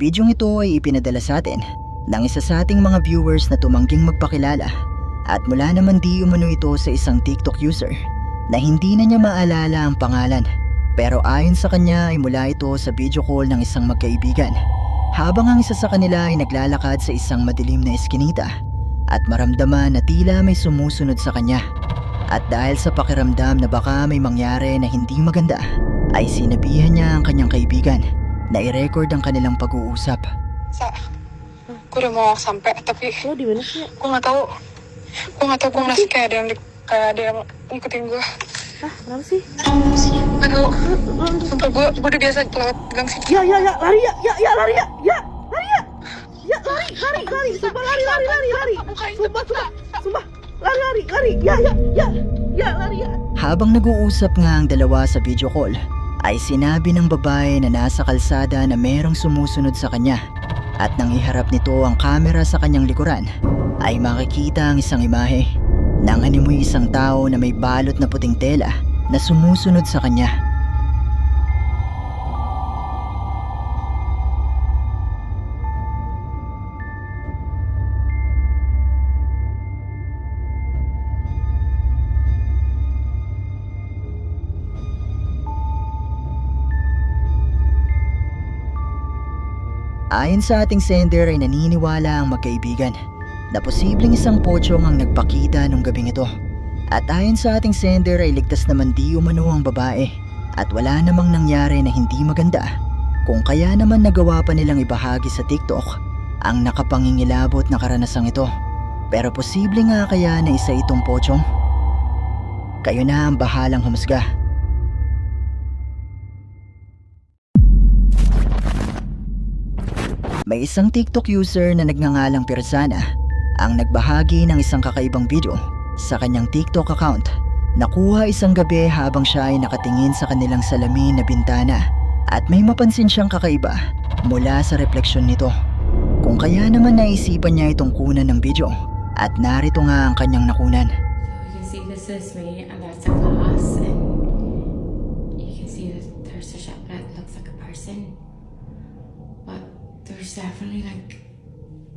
Ang bidyong ito ay ipinadala sa atin ng isa sa ating mga viewers na tumangging magpakilala. At mula naman di umano ito sa isang TikTok user na hindi na niya maalala ang pangalan. Pero ayon sa kanya ay mula ito sa video call ng isang magkaibigan. Habang ang isa sa kanila ay naglalakad sa isang madilim na eskinita at maramdaman na tila may sumusunod sa kanya. At dahil sa pakiramdam na baka may mangyari na hindi maganda ay sinabihan niya ang kanyang kaibigan na i-record ang kanilang pag-uusap. Sa, udah mau sampai tapi Lo di mana sih? gue nggak tahu gue nggak tahu gue masih kayak ada yang di- kayak ada yang ngikutin gue Hah, kenapa sih? nggak tahu Lo, lo, lo. sumpah gue gue udah biasa lewat gang sini Ya, ya, ya, lari ya, ya, ya, lari ya, ya, lari ya, ya, lari, lari, lari, sumpah lari, lari, lari, lari, sumpah, sumpah, sumpah, lari, lari, lari, ya, ya, ya, ya, lari ya. Habang nag-uusap nga ang dalawa sa video call, ay sinabi ng babae na nasa kalsada na merong sumusunod sa kanya. At nang iharap nito ang kamera sa kanyang likuran, ay makikita ang isang imahe nang animoy isang tao na may balot na puting tela na sumusunod sa kanya. Ayon sa ating sender ay naniniwala ang magkaibigan na posibleng isang pochong ang nagpakita nung gabing ito. At ayon sa ating sender ay ligtas naman di umano ang babae at wala namang nangyari na hindi maganda kung kaya naman nagawa pa nilang ibahagi sa TikTok ang nakapangingilabot na karanasang ito. Pero posible nga kaya na isa itong pochong? Kayo na ang bahalang humusga. May isang TikTok user na nagngangalang Persana ang nagbahagi ng isang kakaibang video sa kanyang TikTok account. Nakuha isang gabi habang siya ay nakatingin sa kanilang salamin na bintana at may mapansin siyang kakaiba mula sa refleksyon nito. Kung kaya naman naisipan niya itong kunan ng video at narito nga ang kanyang nakunan. So you see this is me and that's a glass there's definitely like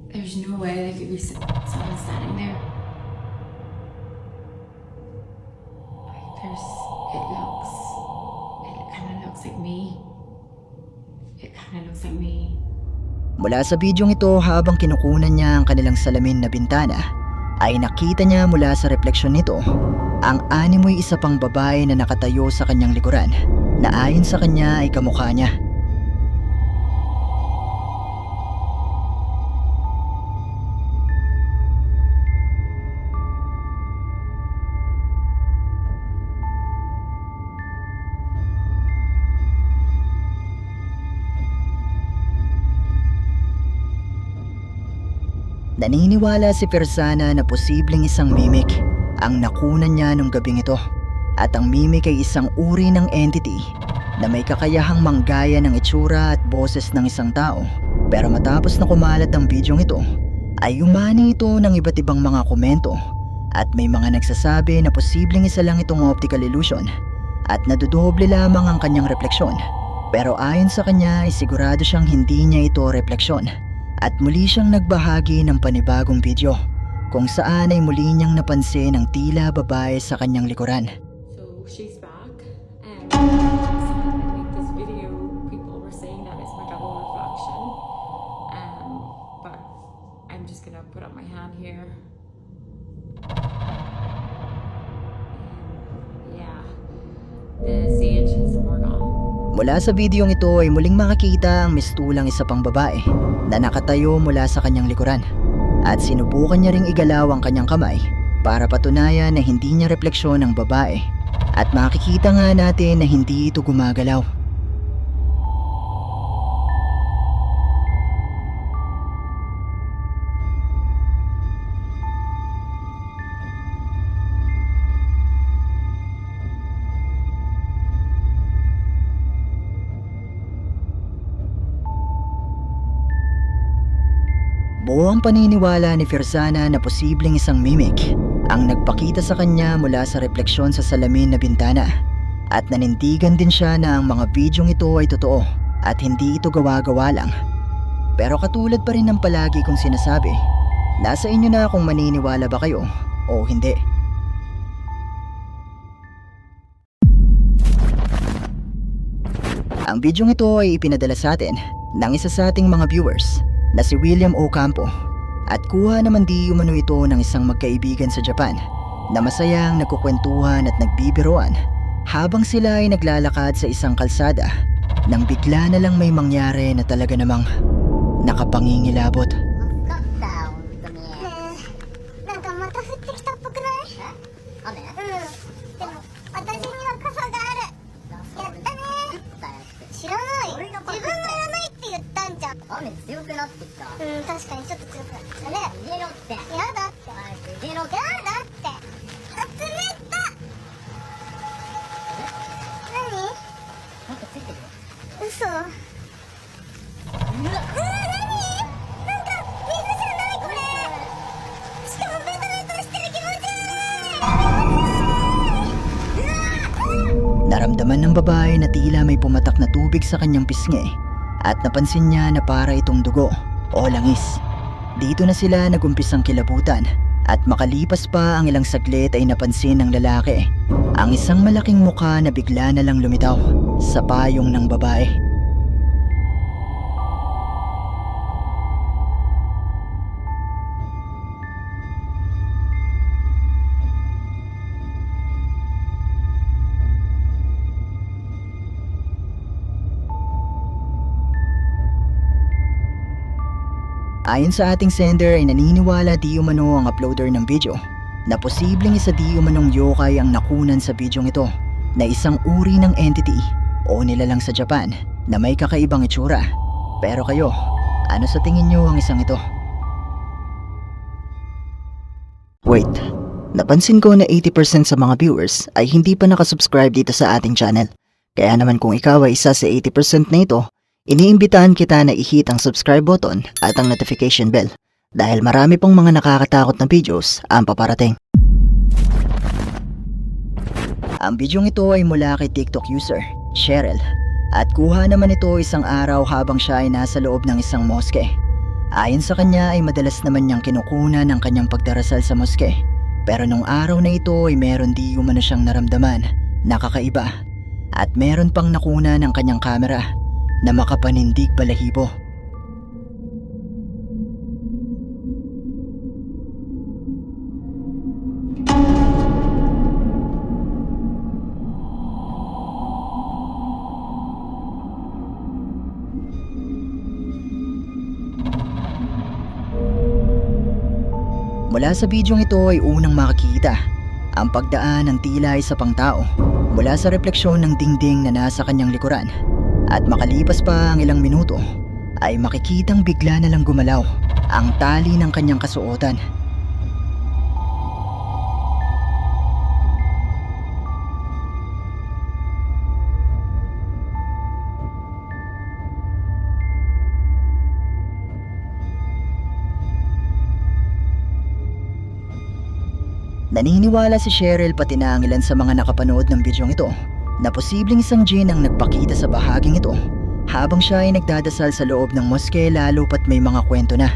there's no way there could be someone standing there. Like there's it looks it kinda looks like me. It kinda looks like me. Mula sa bidyong ito habang kinukunan niya ang kanilang salamin na bintana, ay nakita niya mula sa refleksyon nito ang animoy isa pang babae na nakatayo sa kanyang likuran na ayon sa kanya ay kamukha niya. Naniniwala si Persana na posibleng isang mimic ang nakunan niya nung gabing ito. At ang mimic ay isang uri ng entity na may kakayahang manggaya ng itsura at boses ng isang tao. Pero matapos na kumalat ang bidyong ito, ay umani ito ng iba't ibang mga komento at may mga nagsasabi na posibleng isa lang itong optical illusion at nadudoble lamang ang kanyang refleksyon. Pero ayon sa kanya ay sigurado siyang hindi niya ito refleksyon at muli siyang nagbahagi ng panibagong video kung saan ay muli niyang napansin ang tila babae sa kanyang likuran. So she's back, and Mula sa videong ito ay muling makikita ang mistulang isa pang babae na nakatayo mula sa kanyang likuran at sinubukan niya ring igalaw ang kanyang kamay para patunayan na hindi niya refleksyon ng babae at makikita nga natin na hindi ito gumagalaw. Paniniwala ni Firzana na posibleng isang mimic ang nagpakita sa kanya mula sa refleksyon sa salamin na bintana. At nanindigan din siya na ang mga bidyong ito ay totoo at hindi ito gawa-gawa lang. Pero katulad pa rin ng palagi kong sinasabi, nasa inyo na kung maniniwala ba kayo o hindi. Ang bidyong ito ay ipinadala sa atin ng isa sa ating mga viewers na si William Ocampo at kuha naman di umano ito ng isang magkaibigan sa Japan na masayang nagkukwentuhan at nagbibiroan habang sila ay naglalakad sa isang kalsada nang bigla na lang may mangyari na talaga namang nakapangingilabot. Tubig sa kanyang pisngi at napansin niya na para itong dugo o langis. Dito na sila nagumpisang kilabutan at makalipas pa ang ilang saglit ay napansin ng lalaki ang isang malaking muka na bigla na lang lumitaw sa payong ng babae. Ayon sa ating sender ay naniniwala di umano ang uploader ng video na posibleng isa di umanong yokai ang nakunan sa bidyong ito na isang uri ng entity o nilalang sa Japan na may kakaibang itsura. Pero kayo, ano sa tingin nyo ang isang ito? Wait, napansin ko na 80% sa mga viewers ay hindi pa nakasubscribe dito sa ating channel. Kaya naman kung ikaw ay isa sa 80% na ito, Iniimbitahan kita na i-hit ang subscribe button at ang notification bell dahil marami pong mga nakakatakot na videos ang paparating. Ang bidyong ito ay mula kay TikTok user, Cheryl, at kuha naman ito isang araw habang siya ay nasa loob ng isang moske. Ayon sa kanya ay madalas naman niyang kinukunan ang kanyang pagdarasal sa moske. Pero nung araw na ito ay meron di umano siyang naramdaman, nakakaiba. At meron pang nakuna ng kanyang kamera na makapanindig balahibo. Mula sa bidyong ito ay unang makikita ang pagdaan ng tila isa pang tao mula sa refleksyon ng dingding na nasa kanyang likuran at makalipas pa ang ilang minuto ay makikitang bigla na lang gumalaw ang tali ng kanyang kasuotan. Naniniwala si Cheryl pati na ang ilan sa mga nakapanood ng bidyong ito na posibleng isang Jin ang nagpakita sa bahaging ito habang siya ay nagdadasal sa loob ng moske lalo pat may mga kwento na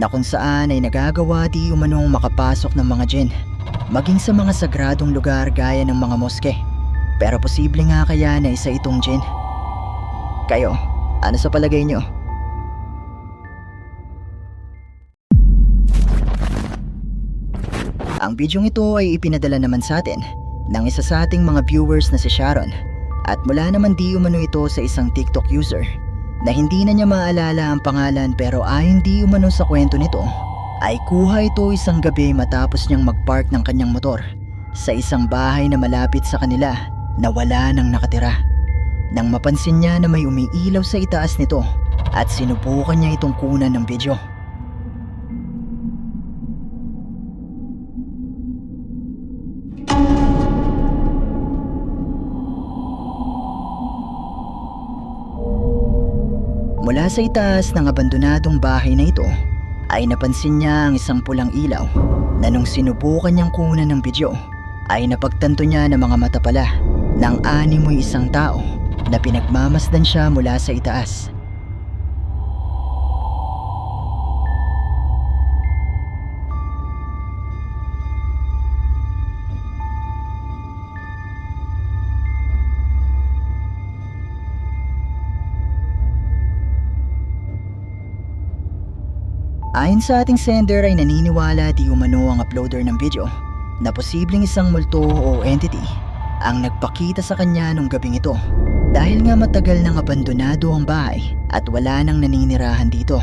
na kung saan ay nagagawa di umanong makapasok ng mga Jin maging sa mga sagradong lugar gaya ng mga moske. Pero posible nga kaya na isa itong Jin. Kayo, ano sa palagay nyo? Ang bidyong ito ay ipinadala naman sa atin ng isa sa ating mga viewers na si Sharon at mula naman di umano ito sa isang TikTok user na hindi na niya maalala ang pangalan pero ayon di umano sa kwento nito ay kuha ito isang gabi matapos niyang magpark ng kanyang motor sa isang bahay na malapit sa kanila na wala nang nakatira. Nang mapansin niya na may umiilaw sa itaas nito at sinubukan niya itong kunan ng video. Mula sa itaas ng abandonadong bahay na ito ay napansin niya ang isang pulang ilaw na nung sinubukan niyang kunan ng video ay napagtanto niya na mga mata pala ng animoy isang tao na pinagmamasdan siya mula sa itaas. Ayon sa ating sender ay naniniwala di umano ang uploader ng video na posibleng isang multo o entity ang nagpakita sa kanya nung gabing ito dahil nga matagal nang abandonado ang bahay at wala nang naninirahan dito.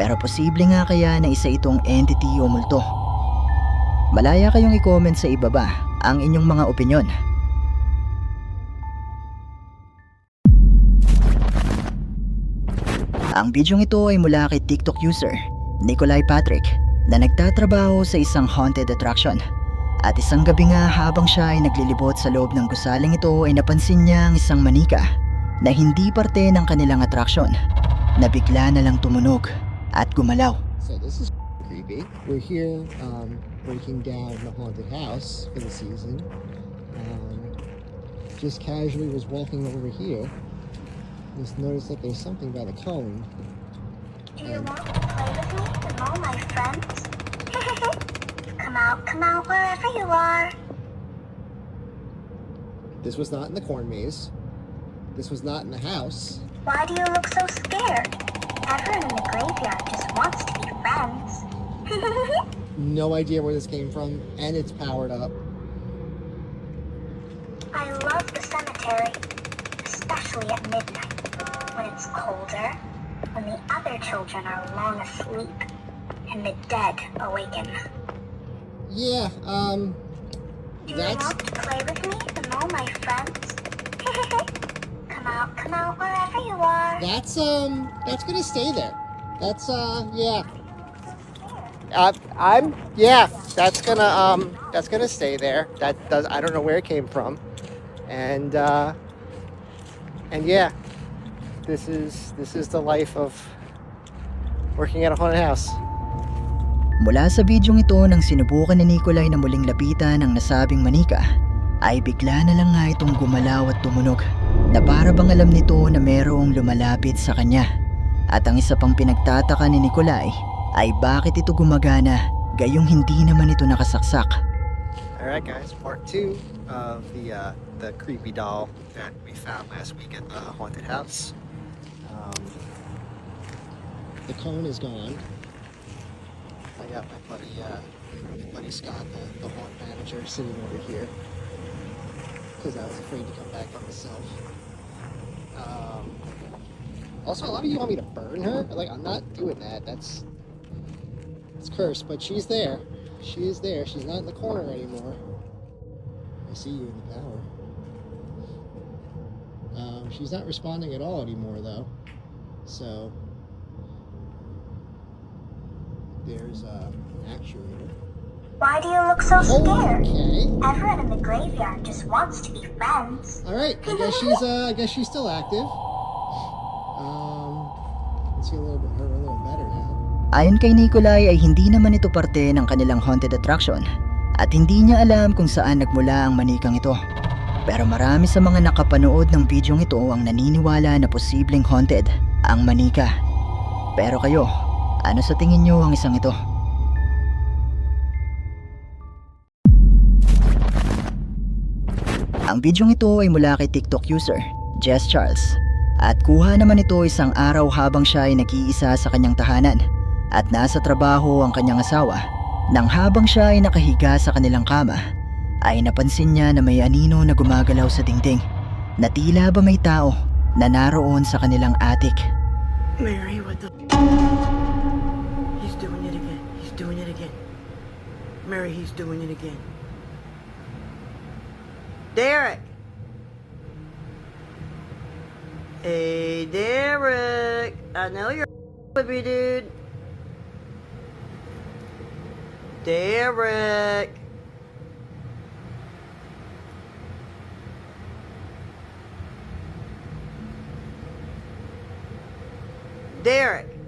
Pero posible nga kaya na isa itong entity o multo. Malaya kayong i-comment sa ibaba ang inyong mga opinyon. Ang bidyong ito ay mula kay TikTok user Nikolai Patrick na nagtatrabaho sa isang haunted attraction. At isang gabi nga habang siya ay naglilibot sa loob ng gusaling ito ay napansin niya ang isang manika na hindi parte ng kanilang attraction na bigla na lang tumunog at gumalaw. So this is creepy. We're here um, breaking down the haunted house for the season. Um, just casually was walking over here. Just noticed that there's something by the cone. Do you want to play with me and all my friends? come out, come out wherever you are. This was not in the corn maze. This was not in the house. Why do you look so scared? Everyone in the graveyard just wants to be friends. No idea where this came from, and it's powered up. I love the cemetery, especially at midnight, when it's colder, when the other children are long asleep, and the dead awaken. Yeah, um, Do you That's- want to play with me and all my friends? come out, come out wherever you are. that's um, that's gonna stay there. That's uh, yeah. Uh, I'm yeah. That's gonna um, that's gonna stay there. That does. I don't know where it came from, and uh, and yeah, this is this is the life of working at a haunted house. Mula sa bidyong ito nang sinubukan ni Nikolay na muling lapitan ang nasabing manika, ay bigla na lang nga itong gumalaw at tumunog na para bang alam nito na merong lumalapit sa kanya. At ang isa pang pinagtataka ni Nikolay ay bakit ito gumagana gayong hindi naman ito nakasaksak. All right, guys. Part two of the uh, the creepy doll that we found last week at the haunted house. Um, the cone is gone. I got my buddy, uh, my buddy Scott, the, the haunt manager, sitting over here because I was afraid to come back by myself. Um, also, a lot of you want me to burn her. Like, I'm not doing that. That's it's cursed, but she's there. She is there. She's not in the corner anymore. I see you in the power. Um, she's not responding at all anymore, though. So there's uh, an actuator. Why do you look so scared? Okay. Everyone in the graveyard just wants to be friends. All right. I guess she's uh, I guess she's still active. Um, let's see a little bit her a little better now. Ayon kay Nikolay ay hindi naman ito parte ng kanilang haunted attraction at hindi niya alam kung saan nagmula ang manikang ito. Pero marami sa mga nakapanood ng bidyong ito ang naniniwala na posibleng haunted ang manika. Pero kayo, ano sa tingin niyo ang isang ito? Ang bidyong ito ay mula kay TikTok user, Jess Charles. At kuha naman ito isang araw habang siya ay nag-iisa sa kanyang tahanan at nasa trabaho ang kanyang asawa. Nang habang siya ay nakahiga sa kanilang kama, ay napansin niya na may anino na gumagalaw sa dingding na tila ba may tao na naroon sa kanilang attic. Mary, what the? He's doing it again. He's doing it again. Mary, he's doing it again. Derek! Hey, Derek! I know you're with me, dude. Derek! Derek!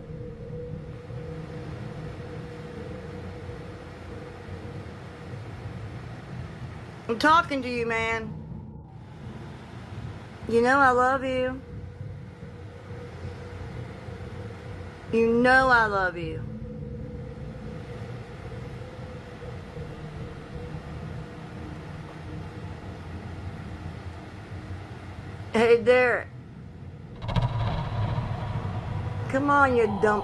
I'm talking to you, man. You know I love you. You know I love you. Hey, Derek. Come on, you dumb.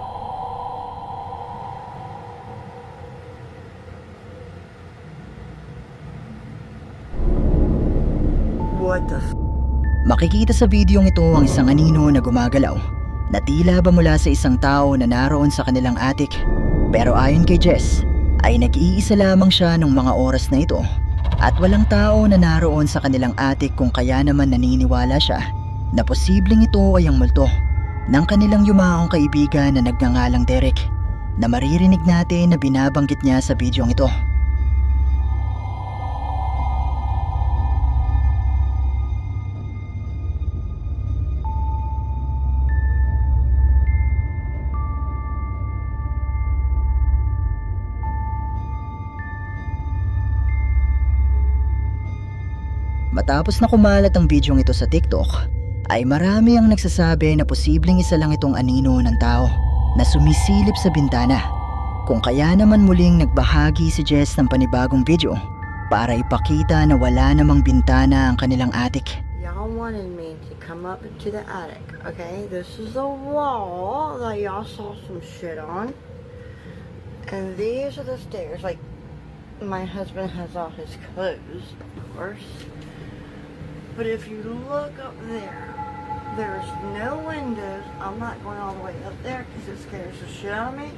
What the f- Makikita sa videong ito ang isang anino na gumagalaw na tila ba mula sa isang tao na naroon sa kanilang attic. Pero ayon kay Jess, ay nag-iisa lamang siya ng mga oras na ito at walang tao na naroon sa kanilang attic kung kaya naman naniniwala siya na posibleng ito ay ang multo ng kanilang yumaong kaibigan na nagngangalang Derek na maririnig natin na binabanggit niya sa videong ito. Matapos na kumalat ang bidyong ito sa TikTok, ay marami ang nagsasabi na posibleng isa lang itong anino ng tao na sumisilip sa bintana. Kung kaya naman muling nagbahagi si Jess ng panibagong video para ipakita na wala namang bintana ang kanilang attic. Y'all wanted me to come up into the attic, okay? This is a wall that y'all saw some shit on. And these are the stairs. Like, my husband has all his clothes, of course. But if you look up there, there's no windows. I'm not going all the way up there because it scares the shit out of me.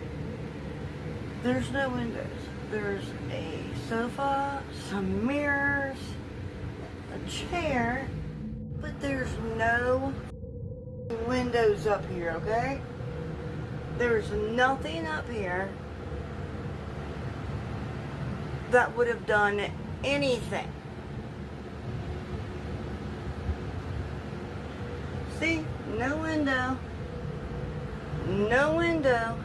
There's no windows. There's a sofa, some mirrors, a chair, but there's no windows up here, okay? There's nothing up here that would have done anything. See? No window. No window.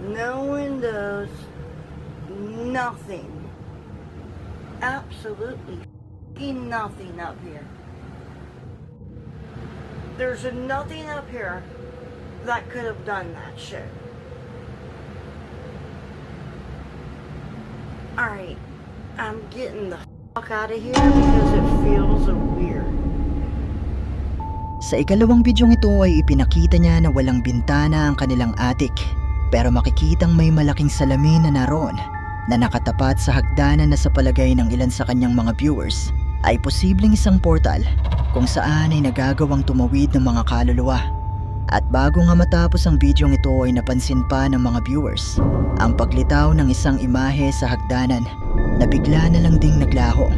No windows. Nothing. Absolutely nothing up here. There's nothing up here that could have done that shit. Alright, I'm getting the fuck out of here because it feels weird. Sa ikalawang bidyong ito ay ipinakita niya na walang bintana ang kanilang attic pero makikitang may malaking salamin na naroon na nakatapat sa hagdanan na sa palagay ng ilan sa kanyang mga viewers ay posibleng isang portal kung saan ay nagagawang tumawid ng mga kaluluwa. At bago nga matapos ang bidyong ito ay napansin pa ng mga viewers ang paglitaw ng isang imahe sa hagdanan na bigla na lang ding naglaho.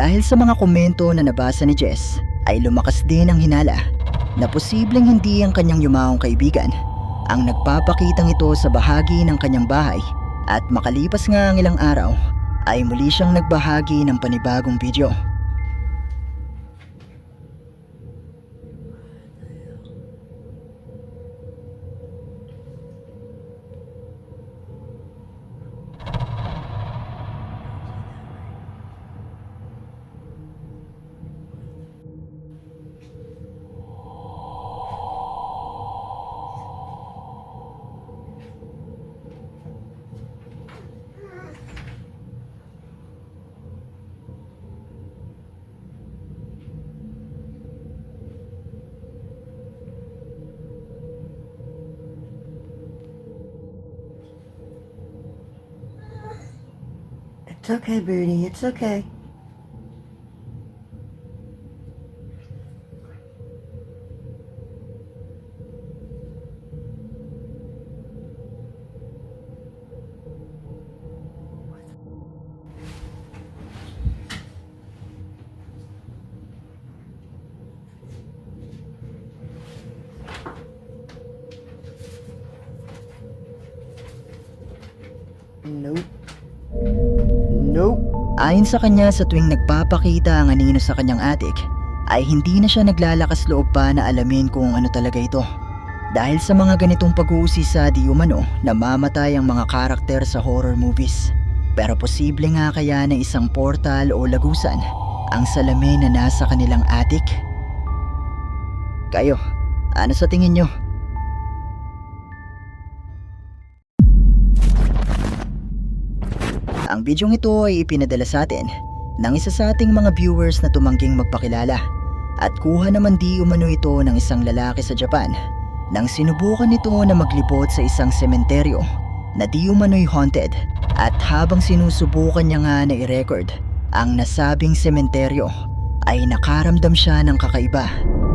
Dahil sa mga komento na nabasa ni Jess, ay lumakas din ang hinala na posibleng hindi ang kanyang yumaong kaibigan ang nagpapakitang ito sa bahagi ng kanyang bahay at makalipas nga ang ilang araw ay muli siyang nagbahagi ng panibagong video. It's okay, Booty. It's okay. Nope. Ayon sa kanya sa tuwing nagpapakita ang anino sa kanyang attic, ay hindi na siya naglalakas loob pa na alamin kung ano talaga ito. Dahil sa mga ganitong pag-uusisa di umano namamatay ang mga karakter sa horror movies. Pero posible nga kaya na isang portal o lagusan ang salamin na nasa kanilang attic? Kayo, ano sa tingin nyo? Ang bidyong ito ay ipinadala sa atin ng isa sa ating mga viewers na tumangging magpakilala at kuha naman di umano ito ng isang lalaki sa Japan nang sinubukan nito na maglibot sa isang sementeryo na di umano'y haunted at habang sinusubukan niya nga na i-record ang nasabing sementeryo ay nakaramdam siya ng kakaiba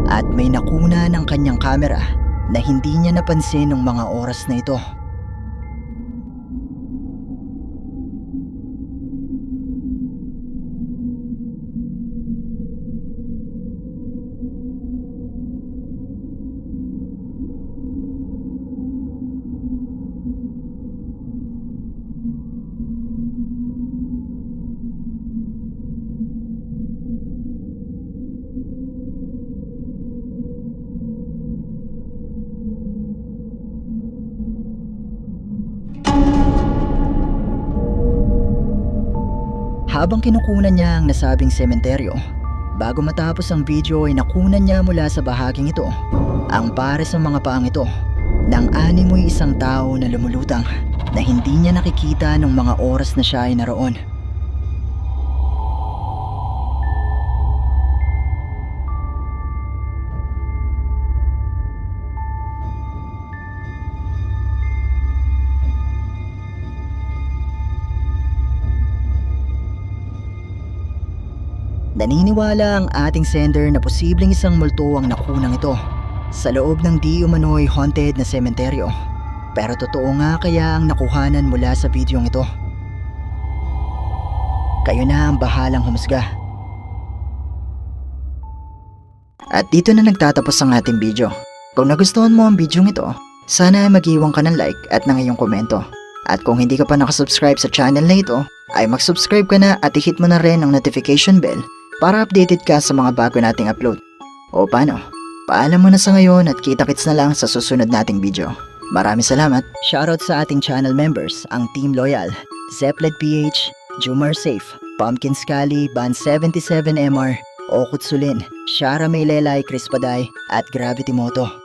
at may nakuna ng kanyang kamera na hindi niya napansin ng mga oras na ito. Habang kinukunan niya ang nasabing sementeryo, bago matapos ang video ay nakunan niya mula sa bahaging ito ang pares ng mga paang ito ng animoy isang tao na lumulutang na hindi niya nakikita ng mga oras na siya ay naroon. Naniniwala ang ating sender na posibleng isang multo ang nakunang ito sa loob ng di umano'y haunted na sementeryo. Pero totoo nga kaya ang nakuhanan mula sa bidyong ito. Kayo na ang bahalang humusga. At dito na nagtatapos ang ating video. Kung nagustuhan mo ang bidyong ito, sana ay mag-iwan ka ng like at ng iyong komento. At kung hindi ka pa nakasubscribe sa channel na ito, ay mag-subscribe ka na at i-hit mo na rin ang notification bell para updated ka sa mga bago nating upload. O paano? Paalam mo na sa ngayon at kita-kits na lang sa susunod nating video. Maraming salamat. Shoutout sa ating channel members, ang Team Loyal, Zepplet PH, Jumar Safe, Pumpkin Scully, Band 77MR, Okut Sulin, Shara Maylelay Chris Paday, at Gravity Moto.